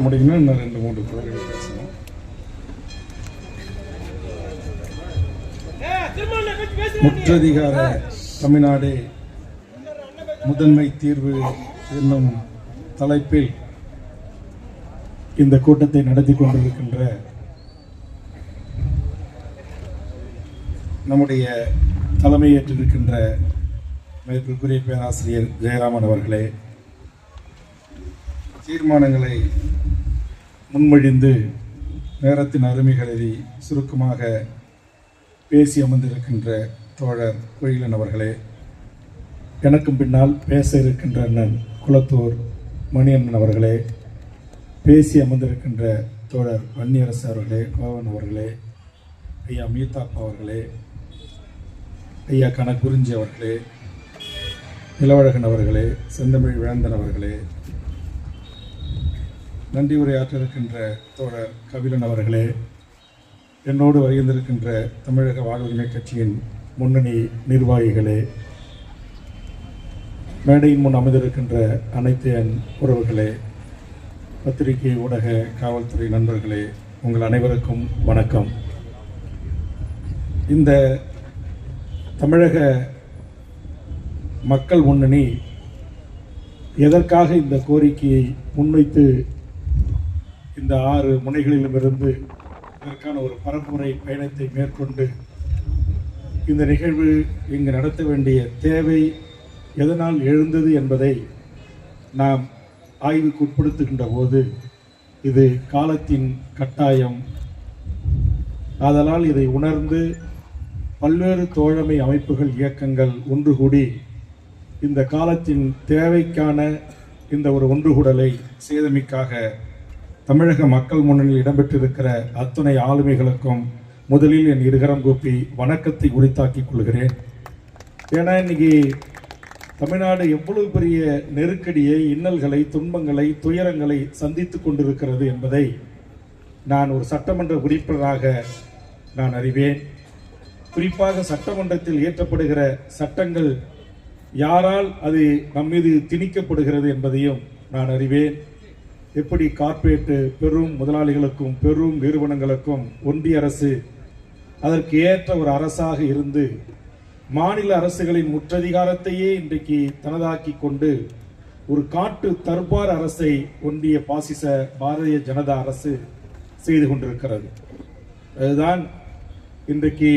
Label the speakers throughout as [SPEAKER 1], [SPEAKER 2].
[SPEAKER 1] முடிக்கணும் இன்னும் ரெண்டு மூணு பேர்கள் பேசணும்? முற்றதிகார தமிழ்நாடு முதன்மை தீர்வு என்னும் தலைப்பில் இந்த கூட்டத்தை நடத்தி கொண்டிருக்கின்ற நம்முடைய தலைமையேற்றிருக்கின்ற மேற்குரிய பேராசிரியர் ஜெயராமன் அவர்களே தீர்மானங்களை முன்மொழிந்து நேரத்தின் அருமைகளை சுருக்கமாக பேசி அமர்ந்திருக்கின்ற தோழர் கோயிலன் அவர்களே எனக்கும் பின்னால் பேச இருக்கின்ற அண்ணன் குளத்தூர் மணியண்ணன் அவர்களே பேசி அமர்ந்திருக்கின்ற தோழர் வன்னியரசு அவர்களே கோவன் அவர்களே ஐயா மீதாப்பா அவர்களே ஐயா கனகுறிஞ்சி அவர்களே நிலவழகன் அவர்களே செந்தமிழ் வேந்தன் அவர்களே நன்றி உரையாற்ற இருக்கின்ற தோழர் கபிலன் அவர்களே என்னோடு வருகின்றிருக்கின்ற தமிழக வாழ்வுரிமை கட்சியின் முன்னணி நிர்வாகிகளே மேடையின் முன் அமைந்திருக்கின்ற அனைத்து என் உறவுகளே பத்திரிகை ஊடக காவல்துறை நண்பர்களே உங்கள் அனைவருக்கும் வணக்கம். இந்த தமிழக மக்கள் முன்னணி எதற்காக இந்த கோரிக்கையை முன்வைத்து இந்த ஆறு முனைகளிலுமிருந்து இதற்கான ஒரு பரப்புரை பயணத்தை மேற்கொண்டு இந்த நிகழ்வு இங்கு நடத்த வேண்டிய தேவை எதனால் எழுந்தது என்பதை நாம் ஆய்வுக்கு உட்படுத்துகின்ற போது இது காலத்தின் கட்டாயம். ஆதலால் இதை உணர்ந்து பல்வேறு தோழமை அமைப்புகள் இயக்கங்கள் ஒன்று கூடி இந்த காலத்தின் தேவைக்கான இந்த ஒரு ஒன்றுகூடலை சேதமிக்காக தமிழக மக்கள் முன்னணியில் இடம்பெற்றிருக்கிற அத்துணை ஆளுமைகளுக்கும் முதலில் என் இருகரம் கூப்பி வணக்கத்தை உரித்தாக்கிக் கொள்கிறேன். ஏன்னா இன்னைக்கு தமிழ்நாடு எவ்வளவு பெரிய நெருக்கடியை இன்னல்களை துன்பங்களை துயரங்களை சந்தித்து கொண்டிருக்கிறது என்பதை நான் ஒரு சட்டமன்ற உறுப்பினராக நான் அறிவேன். குறிப்பாக சட்டமன்றத்தில் இயற்றப்படுகிற சட்டங்கள் யாரால் அது நம் மீது திணிக்கப்படுகிறது என்பதையும் நான் அறிவேன். எப்படி கார்ப்பரேட்டு பெரும் முதலாளிகளுக்கும் பெரும் நிறுவனங்களுக்கும் ஒன்றிய அரசு அதற்கு ஏற்ற ஒரு அரசாக இருந்து மாநில அரசுகளின் முற்றதிகாரத்தையே இன்றைக்கு தனதாக்கி கொண்டு ஒரு காட்டு தர்பார் அரசை ஒன்றிய பாசிச பாரதிய ஜனதா அரசு செய்து கொண்டிருக்கிறது. அதுதான் இன்றைக்கு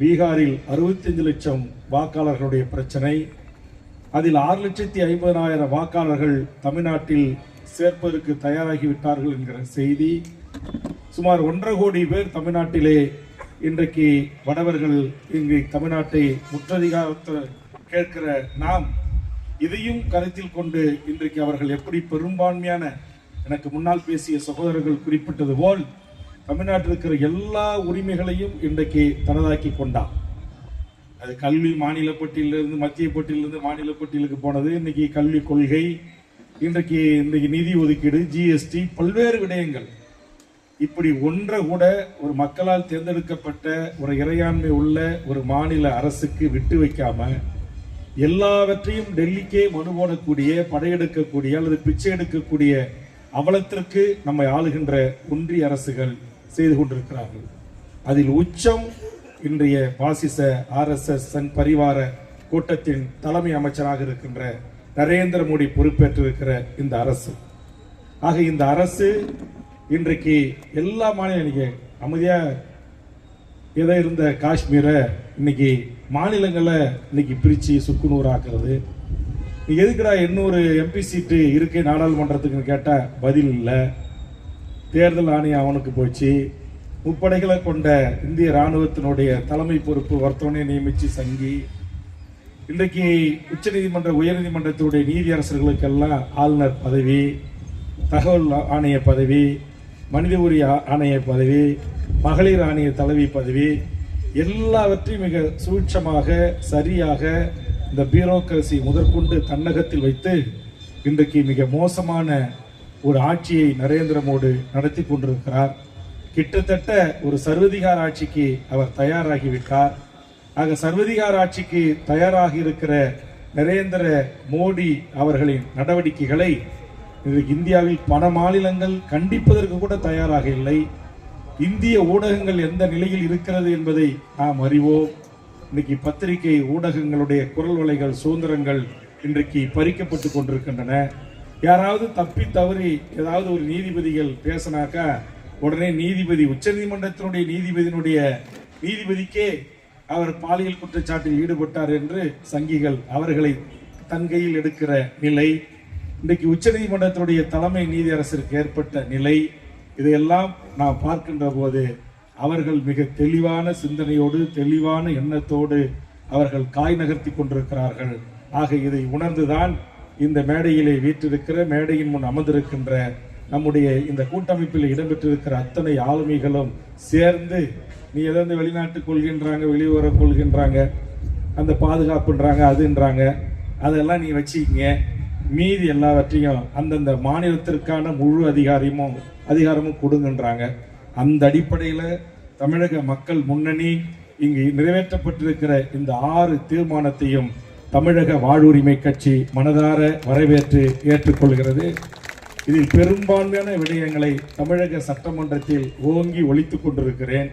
[SPEAKER 1] பீகாரில் 65 லட்சம் வாக்காளர்களுடைய பிரச்சனை. அதில் ஆறு லட்சத்தி ஐம்பதனாயிரம் வாக்காளர்கள் தமிழ்நாட்டில் சேர்ப்பதற்கு தயாராகி விட்டார்கள் என்கிற செய்தி. சுமார் ஒன்றரை கோடி பேர் தமிழ்நாட்டிலே இன்றைக்கு வடவர்கள் இங்கு தமிழ்நாட்டை முற்றதிகாரத்தை கேட்கிற நாம் இதையும் கருத்தில் கொண்டு இன்றைக்கு அவர்கள் எப்படி பெரும்பான்மையான எனக்கு முன்னால் பேசிய சகோதரர்கள் குறிப்பிட்டது போல் தமிழ்நாட்டில் இருக்கிற எல்லா உரிமைகளையும் இன்றைக்கு தனதாக்கி கொண்டார். அது கல்வி மாநில பட்டியலிருந்து மத்திய பட்டியிலிருந்து மாநில போட்டியலுக்கு போனது. இன்னைக்கு கல்வி கொள்கை இன்றைக்கு இன்றைக்கு நிதி ஒதுக்கீடு ஜிஎஸ்டி பல்வேறு விடயங்கள். இப்படி ஒன்றை கூட ஒரு மக்களால் தேர்ந்தெடுக்கப்பட்ட ஒரு இறையாண்மை உள்ள ஒரு மாநில அரசுக்கு விட்டு வைக்காம எல்லாவற்றையும் டெல்லிக்கே மனு போடக்கூடிய படையெடுக்கக்கூடிய அல்லது பிச்சை எடுக்கக்கூடிய அவலத்திற்கு நம்மை ஆளுகின்ற ஒன்றிய அரசுகள் செய்து கொண்டிருக்கிறார்கள். அதில் உச்சம் இன்றைய பாசிச ஆர்எஸ்எஸ் சங் பரிவார கூட்டத்தின் தலைமை அமைச்சராக இருக்கின்ற நரேந்திர மோடி பொறுப்பேற்றிருக்கிற இந்த அரசு. ஆக இந்த அரசு இன்றைக்கு எல்லா மாநிலம் இன்னைக்கு அமைதியாக ஏதோ இருந்த காஷ்மீரை இன்னைக்கு மாநிலங்களை இன்னைக்கு பிரித்து சுக்குநூறாக்குறது. எதுக்குடா இன்னொரு எம்பி சீட்டு இருக்கு நாடாளுமன்றத்துக்குன்னு கேட்டால் பதில் இல்லை. தேர்தல் ஆணையம் அவனுக்கு போச்சு. முப்படைகளை கொண்ட இந்திய ராணுவத்தினுடைய தலைமை பொறுப்பு வர்த்தவனை நியமித்து சங்கி. இன்றைக்கு உச்சநீதிமன்ற உயர்நீதிமன்றத்துடைய நீதியரசர்களுக்கெல்லாம் ஆளுநர் பதவி தகவல் ஆணைய பதவி மனித உரிய ஆணைய பதவி மகளிர் ஆணைய தலைவி பதவி எல்லாவற்றையும் மிக சூட்சமாக சரியாக இந்த பியூரோக்ரசி முதற்கொண்டு தன்னகத்தில் வைத்து இன்றைக்கு மிக மோசமான ஒரு ஆட்சியை நரேந்திர மோடி நடத்தி கொண்டிருக்கிறார். கிட்டத்தட்ட ஒரு சர்வதிகார ஆட்சிக்கு அவர் தயாராகிவிட்டார். ஆக சர்வதிகார ஆட்சிக்கு தயாராகி இருக்கிற நரேந்திர மோடி அவர்களின் நடவடிக்கைகளை இன்றைக்கு இந்தியாவில் பல மாநிலங்கள் கண்டிப்பதற்கு கூட தயாராக இல்லை. இந்திய ஊடகங்கள் எந்த நிலையில் இருக்கிறது என்பதை நாம் அறிவோம். இன்னைக்கு பத்திரிகை ஊடகங்களுடைய குரல் வலைகள் சுதந்திரங்கள் இன்றைக்கு பறிக்கப்பட்டு கொண்டிருக்கின்றன. யாராவது தப்பி தவறி ஏதாவது ஒரு நீதிபதிகள் பேசினாக்கா உடனே நீதிபதி உச்சநீதிமன்றத்தினுடைய நீதிபதியினுடைய நீதிபதிக்கே அவர் பாலியல் குற்றச்சாட்டில் ஈடுபட்டார் என்று சங்கிகள் அவர்களை தன் கையில் எடுக்கிற நிலை. இன்றைக்கு உச்சநீதிமன்றத்துடைய தலைமை நீதியரசருக்கு ஏற்பட்ட நிலை. இதையெல்லாம் நாம் பார்க்கின்ற போது அவர்கள் மிக தெளிவான சிந்தனையோடு தெளிவான எண்ணத்தோடு அவர்கள் காய் நகர்த்தி கொண்டிருக்கிறார்கள். ஆக இதை உணர்ந்துதான் இந்த மேடையிலே வீற்றிருக்கிற மேடையின் முன் அமர்ந்திருக்கின்ற நம்முடைய இந்த கூட்டமைப்பில் இடம்பெற்றிருக்கிற அத்தனை ஆளுமைகளும் சேர்ந்து நீ எதாவது வெளிநாட்டு கொள்கின்றாங்க வெளியுறவு கொள்கின்றாங்க அந்த பாதுகாப்புன்றாங்க அதுன்றாங்க. அதெல்லாம் நீ வச்சுக்கிங்க. மீதி எல்லாவற்றையும் அந்தந்த மாநிலத்திற்கான முழு அதிகாரமும் அதிகாரமும் கொடுங்கன்றாங்க. அந்த அடிப்படையில் தமிழக மக்கள் முன்னணி இங்கு நிறைவேற்றப்பட்டிருக்கிற இந்த ஆறு தீர்மானத்தையும் தமிழக வாழ்வுரிமை கட்சி மனதார வரவேற்று ஏற்றுக்கொள்கிறது. இதில் பெரும்பான்மையான விடயங்களை தமிழக சட்டமன்றத்தில் ஓங்கி ஒழித்துக் கொண்டிருக்கிறேன்.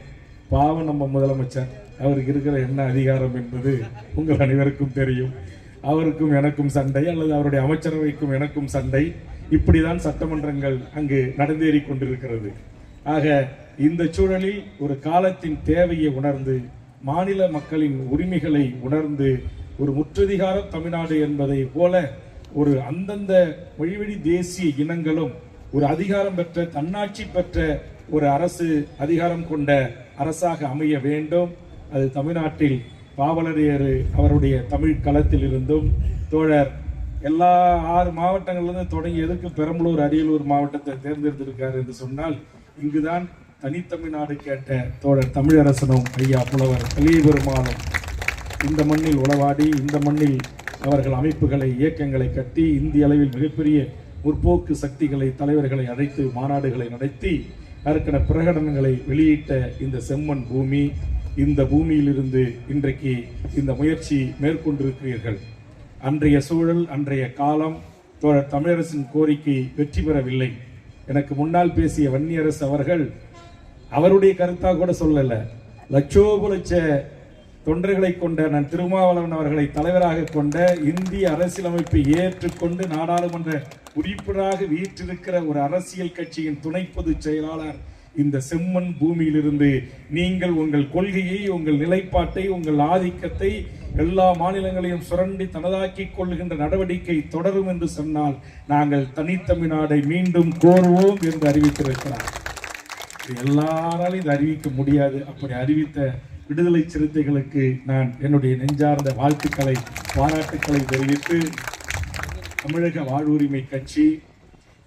[SPEAKER 1] பாவம் நம்ம முதலமைச்சர். அவருக்கு இருக்கிற என்ன அதிகாரம் என்பது உங்கள் அனைவருக்கும் தெரியும். அவருக்கும் எனக்கும் சண்டை அல்லது அவருடைய அமைச்சரவைக்கும் எனக்கும் சண்டை. இப்படிதான் சட்டமன்றங்கள் அங்கு நடந்தேறி கொண்டிருக்கிறது. ஆக இந்த சூழலில் ஒரு காலத்தின் தேவையை உணர்ந்து மாநில மக்களின் உரிமைகளை உணர்ந்து ஒரு முற்றதிகார தமிழ்நாடு என்பதை போல ஒரு அந்தந்த மொழிவழி தேசிய இனங்களும் ஒரு அதிகாரம் பெற்ற தன்னாட்சி பெற்ற ஒரு அரசு அதிகாரம் கொண்ட அரசாக அமைய வேண்டும். அது தமிழ்நாட்டில் பாவலரையர் அவருடைய தமிழ் களத்தில் இருந்தும் தோழர் எல்லா ஆறு மாவட்டங்கள்லேருந்து தொடங்கி எதுக்கு பெரம்பலூர் அரியலூர் மாவட்டத்தை தேர்ந்தெடுத்திருக்காரு என்று சொன்னால் இங்குதான் தனித்தமிழ்நாடு கேட்ட தோழர் தமிழரசனும் ஐயா புலவர் கலியபெருமானும் இந்த மண்ணில் உளவாடி இந்த மண்ணில் அவர்கள் அமைப்புகளை இயக்கங்களை கட்டி இந்திய அளவில் மிகப்பெரிய முற்போக்கு சக்திகளை தலைவர்களை அழைத்து மாநாடுகளை நடத்தி அதற்கான பிரகடனங்களை வெளியிட்ட இந்த செம்மண் பூமி இந்த பூமியிலிருந்து இன்றைக்கு இந்த முயற்சி மேற்கொண்டிருக்கிறீர்கள். அன்றைய சூழல் அன்றைய காலம் தோழர் தமிழரசின் கோரிக்கை வெற்றி பெறவில்லை. எனக்கு முன்னால் பேசிய வன்னியரசு அவர்கள் அவருடைய கருத்தாக கூட சொல்லலை. லட்சோப லட்ச தொண்டர்களை கொண்ட நான் திருமாவளவன் அவர்களை தலைவராக கொண்ட இந்திய அரசியலமைப்பை ஏற்றுக்கொண்டு நாடாளுமன்ற உறுப்பினராக வீற்றிருக்கிற ஒரு அரசியல் கட்சியின் துணை பொதுச் செயலாளர் இந்த செம்மண் பூமியிலிருந்து நீங்கள் உங்கள் கொள்கையை உங்கள் நிலைப்பாட்டை உங்கள் ஆதிக்கத்தை எல்லா மாநிலங்களையும் சுரண்டி தனதாக்கிக் கொள்கின்ற நடவடிக்கை தொடரும் என்று சொன்னால் நாங்கள் தனித்தமிழ்நாடை மீண்டும் கோருவோம் என்று அறிவித்திருக்கிறார். எல்லாராலும் இது அறிவிக்க முடியாது. அப்படி அறிவித்த விடுதலை சிறுத்தைகளுக்கு நான் என்னுடைய நெஞ்சார்ந்த வாழ்த்துக்களை பாராட்டுக்களை தெரிவித்து தமிழக வாழ்வுரிமை கட்சி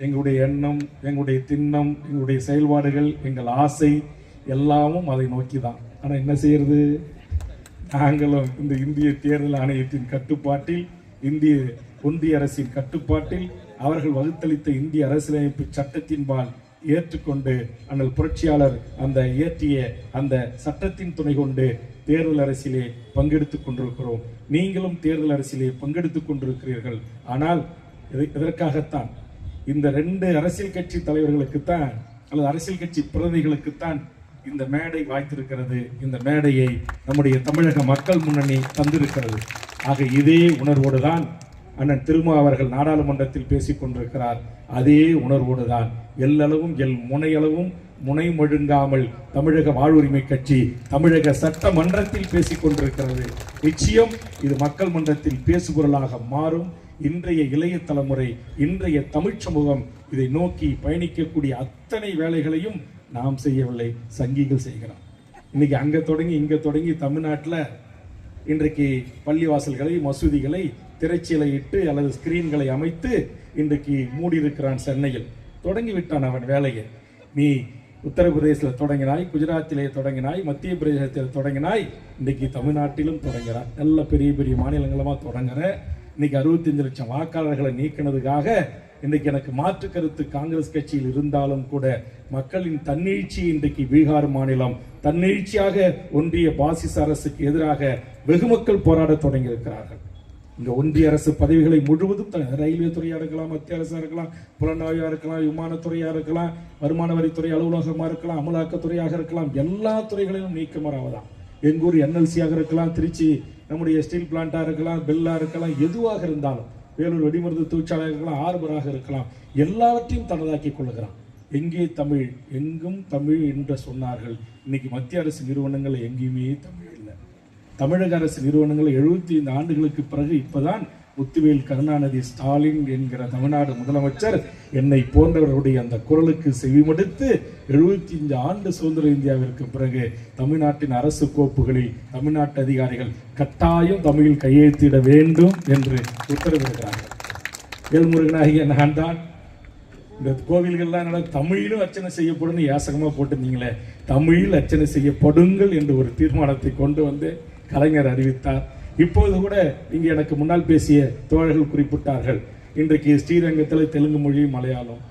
[SPEAKER 1] எங்களுடைய எண்ணம் எங்களுடைய திண்ணம் எங்களுடைய செயல்பாடுகள் எங்கள் ஆசை எல்லாமும் அதை நோக்கி தான் ஆனால் என்ன செய்யறது? நாங்களும் இந்த இந்திய தேர்தல் ஆணையத்தின் கட்டுப்பாட்டில் இந்திய ஒன்றிய அரசின் கட்டுப்பாட்டில் அவர்கள் வகுத்தளித்த இந்திய அரசியலமைப்பு சட்டத்தின்பால் ஏற்றுக்கொண்டு அண்ணல் புரட்சியாளர் அந்த இயற்றிய அந்த சட்டத்தின் துணை கொண்டு தேர்தல் அரசியலே பங்கெடுத்துக் கொண்டிருக்கிறோம். நீங்களும் தேர்தல் அரசியலே பங்கெடுத்து கொண்டிருக்கிறீர்கள். ஆனால் இதற்காகத்தான் இந்த ரெண்டு அரசியல் கட்சி தலைவர்களுக்குத்தான் அல்லது அரசியல் கட்சி பிரதிநிதிகளுக்குத்தான் இந்த மேடை வாய்த்திருக்கிறது. இந்த மேடையை நம்முடைய தமிழக மக்கள் முன்னணி தந்திருக்கிறது. ஆக இதே உணர்வோடு தான் அண்ணன் திருமா அவர்கள் நாடாளுமன்றத்தில் பேசிக் கொண்டிருக்கிறார். அதே உணர்வோடு தான் எல்லளவும் எல் முனையளவும் முனை முழுங்காமல் தமிழக வாழ்வுரிமை கட்சி தமிழக சட்டமன்றத்தில் பேசிக் கொண்டிருக்கிறது. நிச்சயம் இது மக்கள் மன்றத்தில் பேசுபொருளாக மாறும். இன்றைய இளைய தலைமுறை இன்றைய தமிழ் சமூகம் இதை நோக்கி பயணிக்கக்கூடிய அத்தனை வேலைகளையும் நாம் செய்யவில்லை. சங்கிகள் செய்கிறோம் இன்னைக்கு அங்க தொடங்கி இங்க தொடங்கி தமிழ்நாட்டில் இன்றைக்கு பள்ளிவாசல்களை மசூதிகளை திரைச்சீலையிட்டு அல்லது ஸ்கிரீன்களை அமைத்து இன்றைக்கு மூடியிருக்கிறான் சென்னையில். தொடங்கி விட்டான் அவன் வேலையை. நீ உத்தரப்பிரதேசத்தில் தொடங்கினாய் குஜராத்திலே தொடங்கினாய் மத்திய பிரதேசத்தில் தொடங்கினாய் இன்றைக்கி தமிழ்நாட்டிலும் தொடங்குறான். நல்ல பெரிய பெரிய மாநிலங்களமா தொடங்குற. இன்னைக்கு அறுபத்தஞ்சு லட்சம் வாக்காளர்களை நீக்கினதுக்காக இன்றைக்கு எனக்கு மாற்று கருத்து காங்கிரஸ் கட்சியில் இருந்தாலும் கூட மக்களின் தன்னெழுச்சி இன்றைக்கு பீகார் மாநிலம் தன்னெழுச்சியாக ஒன்றிய பாசிச அரசுக்கு எதிராக வெகுமக்கள் போராட தொடங்கி இந்த ஒன்றிய அரசு பதவிகளை முழுவதும் ரயில்வே துறையாக இருக்கலாம் மத்திய அரசாக இருக்கலாம் புலனாய்வாக இருக்கலாம் விமானத்துறையாக இருக்கலாம் வருமான வரித்துறை அலுவலகமாக இருக்கலாம் அமலாக்கத்துறையாக இருக்கலாம் எல்லா துறைகளிலும் நீக்கமராவதான் எங்கூர் என்எல்சியாக இருக்கலாம் திருச்சி நம்முடைய ஸ்டீல் பிளான்ட்டாக இருக்கலாம் பெல்லாக இருக்கலாம் எதுவாக இருந்தாலும் வேலூர் வெடிமருந்து தொழிற்சாலையாக இருக்கலாம் ஆர்பராக இருக்கலாம் எல்லாவற்றையும் தனதாக்கிக் கொள்கிறான் எங்கே தமிழ் எங்கும் தமிழ் என்று சொன்னார்கள். இன்னைக்கு மத்திய அரசு நிறுவனங்கள் எங்கேயுமே தமிழ் தமிழக அரசு நிறுவனங்கள் எழுபத்தி ஐந்து ஆண்டுகளுக்கு பிறகு இப்பதான் முத்துவேல் கருணாநிதி ஸ்டாலின் என்கிற தமிழ்நாடு முதலமைச்சர் என்னை போன்றவர்களுடைய அந்த குரலுக்கு செவிமடுத்து எழுபத்தி ஐந்து ஆண்டு சுதந்திர இந்தியாவிற்கு பிறகு தமிழ்நாட்டின் அரசு கோப்புகளில் தமிழ்நாட்டு அதிகாரிகள் கட்டாயம் தமிழில் கையெழுத்திட வேண்டும் என்று உத்தரவிடுகிறார்கள். வேல்முருகனாகிய நான் தான் இந்த கோவில்கள்லாம் என்னடா தமிழிலும் அர்ச்சனை செய்யப்படும் யாசகமாக போட்டிருந்தீங்களே தமிழில் அர்ச்சனை செய்யப்படுங்கள் என்று ஒரு தீர்மானத்தை கொண்டு வந்து கலைஞர் அறிவித்தார். இப்போது கூட இங்கே எனக்கு முன்னால் பேசிய தோழர்கள் குறிப்பிட்டார்கள். இன்றைக்கு ஸ்ரீரங்கத்தில் தெலுங்கு மொழி மலையாளம்.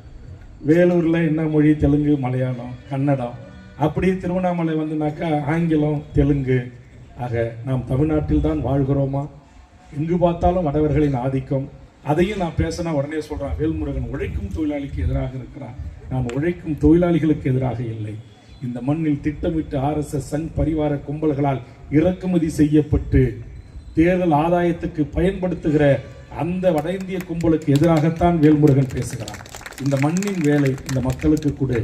[SPEAKER 1] வேலூரில் என்ன மொழி? தெலுங்கு மலையாளம் கன்னடம் அப்படியே திருவண்ணாமலை வந்துனாக்கா ஆங்கிலம் தெலுங்கு. ஆக நாம் தமிழ்நாட்டில் தான் வாழ்கிறோமா? எங்கு பார்த்தாலும் வடவர்களின் ஆதிக்கம். அதையும் நான் பேசினா உடனே சொல்கிறேன் வேல்முருகன் உழைக்கும் தொழிலாளிக்கு எதிராக இருக்கிறான். நாம் உழைக்கும் தொழிலாளிகளுக்கு எதிராக இல்லை. இந்த மண்ணில் திட்டமிட்டு ஆர்எஸ்எஸ் சங் பரிவார கும்பல்களால் இறக்குமதி செய்யப்பட்டு தேர்தல் ஆதாயத்துக்கு பயன்படுத்துகிற அந்த வட இந்திய கும்பலுக்கு எதிராகத்தான் வேல்முருகன் பேசுகிறான் இந்த மண்ணின் வேலை இந்த மக்களுக்கு கொடு.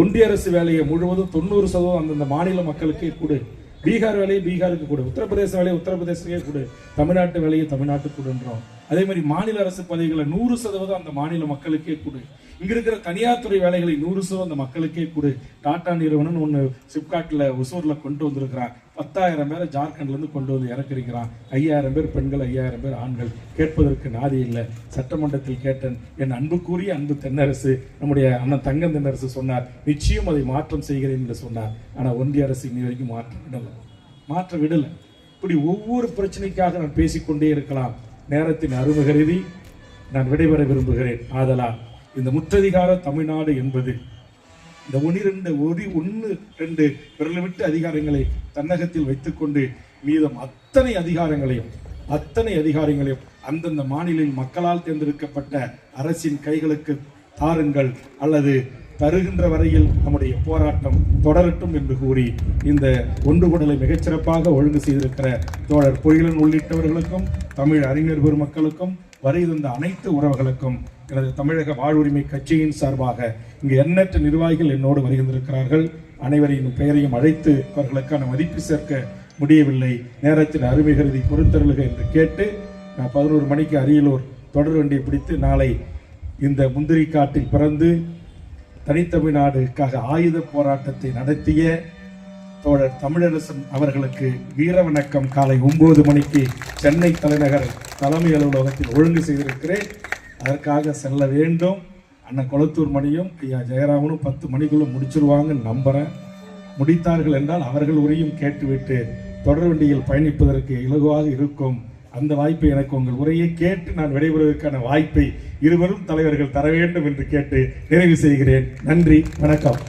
[SPEAKER 1] ஒன்றிய அரசு வேலையை முழுவதும் தொண்ணூறு சதவீதம் அந்தந்த மாநில மக்களுக்கே கொடு. பீகார் வேலையை பீகாருக்கு கொடு. உத்தரப்பிரதேச வேலையை உத்தரப்பிரதேசத்துக்கே கொடு. தமிழ்நாட்டு வேலையை தமிழ்நாட்டுக்கு கொடுன்றோம். அதே மாதிரி மாநில அரசு பதவிகளை நூறு சதவீதம் அந்த மாநில மக்களுக்கே கொடு. இங்க இருக்கிற தனியார் துறை வேலைகளை நூறு சதவீதம் அந்த மக்களுக்கே கொடு. டாடா நிறுவனம் ஒன்று சிப்காட்டில் ஒசூரில் கொண்டு வந்திருக்கிறான் பத்தாயிரம் பேரை ஜார்க்கண்ட்லேருந்து கொண்டு வந்து இறக்கிருக்கிறான் ஐயாயிரம் பேர் பெண்கள் ஐயாயிரம் பேர் ஆண்கள். கேட்பதற்கு நாதி இல்லை. சட்டமன்றத்தில் கேட்டேன். என் அன்புக்குரிய அன்பு தென்னரசு நம்முடைய அண்ணன் தங்கம் தென்னரசு சொன்னார் நிச்சயம் அதை மாற்றம் செய்கிறேன் என்று சொன்னார். ஆனால் ஒன்றிய அரசு இன்னி வரைக்கும் மாற்றம் விடலை. மாற்ற விடலை. இப்படி ஒவ்வொரு பிரச்சனைக்காக நான் பேசிக்கொண்டே இருக்கலாம். நேரத்தின் அருமை கருதி நான் விடைபெற விரும்புகிறேன். ஆதலால் இந்த முத்ததிகார தமிழ்நாடு என்பது இந்த ஒனிரெண்டு ஒரு ஒன்று ரெண்டு விரல் விட்டு அதிகாரங்களை தன்னகத்தில் வைத்துக்கொண்டு மீதம் அத்தனை அதிகாரங்களையும் அத்தனை அதிகாரங்களையும் அந்தந்த மாநில மக்களால் தேர்ந்தெடுக்கப்பட்ட அரசின் கைகளுக்கு தாருங்கள். அல்லது தருகின்ற வரையில் நம்முடைய போராட்டம் தொடரட்டும் என்று கூறி இந்த ஒன்றுகூடலை மிகச்சிறப்பாக ஒழுங்கு செய்திருக்கிற தோழர் பொய்லன் உள்ளிட்டவர்களுக்கும் தமிழ் அறிஞர் பெருமக்களுக்கும் வரையிருந்த அனைத்து உறவுகளுக்கும் எனது தமிழக வாழ்வுரிமை கட்சியின் சார்பாக இங்கு எண்ணற்ற நிர்வாகிகள் என்னோடு வருகின்றிருக்கிறார்கள் அனைவரின் பெயரையும் அழைத்து அவர்களுக்கான மதிப்பு சேர்க்க முடியவில்லை. நேரத்தின் அருமை கருதி பொறுத்தருளுக என்று கேட்டு நான் பதினோரு மணிக்கு அரியலூர் தொடர் வண்டியை பிடித்து நாளை இந்த முந்திரி காட்டில் பிறந்து தனித்தமிழ்நாடுக்காக ஆயுத போராட்டத்தை நடத்திய தோழர் தமிழரசன் அவர்களுக்கு வீர வணக்கம் காலை ஒன்பது மணிக்கு சென்னை தலைநகர் தலைமை அலுவலகத்தில் ஒழுங்கு செய்திருக்கிறேன். அதற்காக செல்ல வேண்டும். அண்ணன் கொளத்தூர் மணியும் ஐயா ஜெயராமனும் பத்து மணிக்குள்ள முடிச்சிருவாங்கன்னு நம்புறேன். முடித்தார்கள் என்றால் அவர்கள் உரையும் கேட்டுவிட்டு தொடர் வண்டியில் பயணிப்பதற்கு இலகுவாக இருக்கும். அந்த வாய்ப்பை எனக்கு உங்கள் உரையை கேட்டு நான் விடைபெறுவதற்கான வாய்ப்பை இருவரும் தலைவர்கள் தர வேண்டும் என்று கேட்டு நிறைவு செய்கிறேன். நன்றி வணக்கம்.